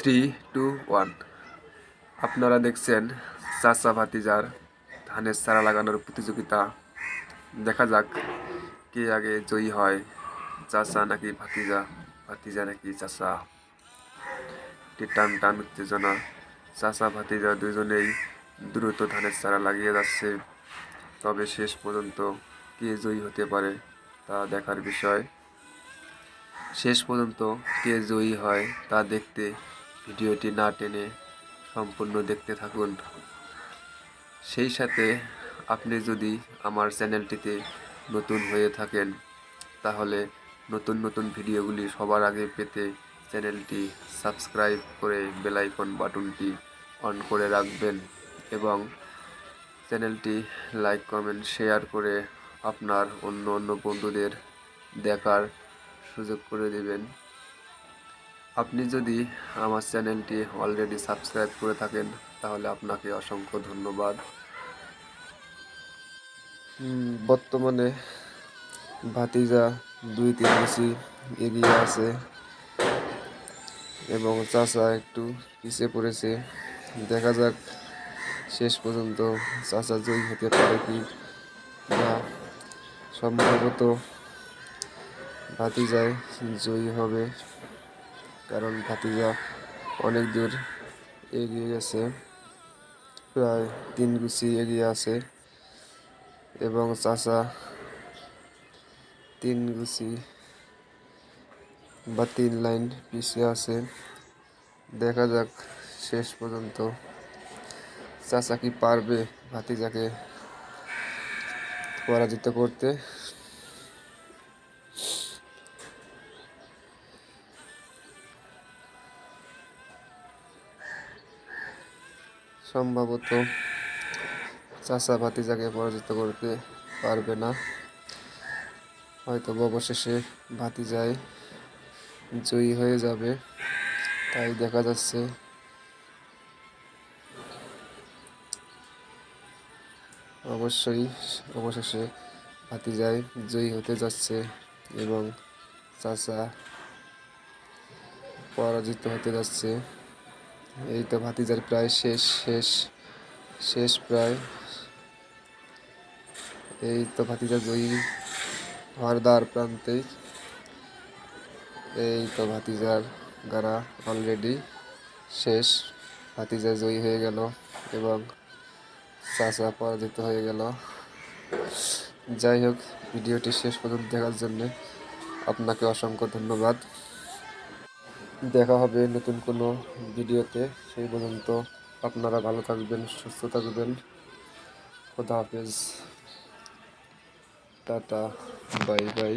Three two one আপনারা দেখছেন চাচা ভাতিজার ধানের চারা লাগানোর প্রতিযোগিতা। দেখা যাক কে আগে জয়ী হয়, চাচা নাকি ভাতিজা ভাতিজা নাকি চাচা। একটি টান টান উত্তেজনা। চাচা, ভাতিজা দুজনেই দ্রুত ধানের চারা লাগিয়ে যাচ্ছে। তবে শেষ পর্যন্ত কে জয়ী হতে পারে তা দেখার বিষয়। শেষ পর্যন্ত কে জয়ী হয় তা দেখতে ভিডিওটি না টেনে সম্পূর্ণ দেখতে থাকুন। সেই সাথে আপনি যদি আমার চ্যানেলটিতে নতুন হয়ে থাকেন, তাহলে নতুন নতুন ভিডিওগুলি সবার আগে পেতে চ্যানেলটি সাবস্ক্রাইব করে বেলাইকন বাটনটি অন করে রাখবেন এবং চ্যানেলটি লাইক, কমেন্ট, শেয়ার করে আপনার অন্য অন্য বন্ধুদের দেখার সুযোগ করে দেবেন। আপনি যদি আমার চ্যানেলটি অলরেডি সাবস্ক্রাইব করে থাকেন, তাহলে আপনাকে অসংখ্য ধন্যবাদ। বর্তমানে ভাতিজা দুই তিন বেশি এগিয়ে আছে এবং চাচা একটু পিছিয়ে পড়েছে। দেখা যাক শেষ পর্যন্ত চাচা জয়ী হতে পারে কি না। সম্ভবত ভাতিজায় জয়ী হবে। কারণ ভাতিজা অনেক দূর এগিয়ে গেছে। প্রায় তিন গুছি এগিয়ে আছে এবং চাচা তিন গুছি বা তিন লাইন পিছিয়ে আছে। দেখা যাক শেষ পর্যন্ত চাচা কি পারবে ভাতিজাকে পরাজিত করতে। সম্ভবত চাচা ভাতিজাকে পরাজিত করতে পারবে না। হয়তো অবশেষে ভাতিজায় জয়ী হয়ে যাবে, তাই দেখা যাচ্ছে। অবশ্যই অবশেষে ভাতিজায় জয়ী হতে যাচ্ছে এবং চাচা পরাজিত হতে যাচ্ছে। এই তো ভাতিজার প্রায় শেষ শেষ শেষ প্রায়। এই তো ভাতিজা জয়ী হওয়ার দ্বার এই তো ভাতিজার গাড়া অলরেডি শেষ। ভাতিজা জয়ী হয়ে গেল এবং চাচা পরাজিত হয়ে গেল। যাই হোক, ভিডিওটি শেষ পর্যন্ত দেখার জন্যে আপনাকে অসংখ্য ধন্যবাদ। দেখা হবে নতুন কোনো ভিডিওতে। সেই পর্যন্ত আপনারা ভালো থাকবেন, সুস্থ থাকবেন। খোদা হাফেজ। Tata, bye bye.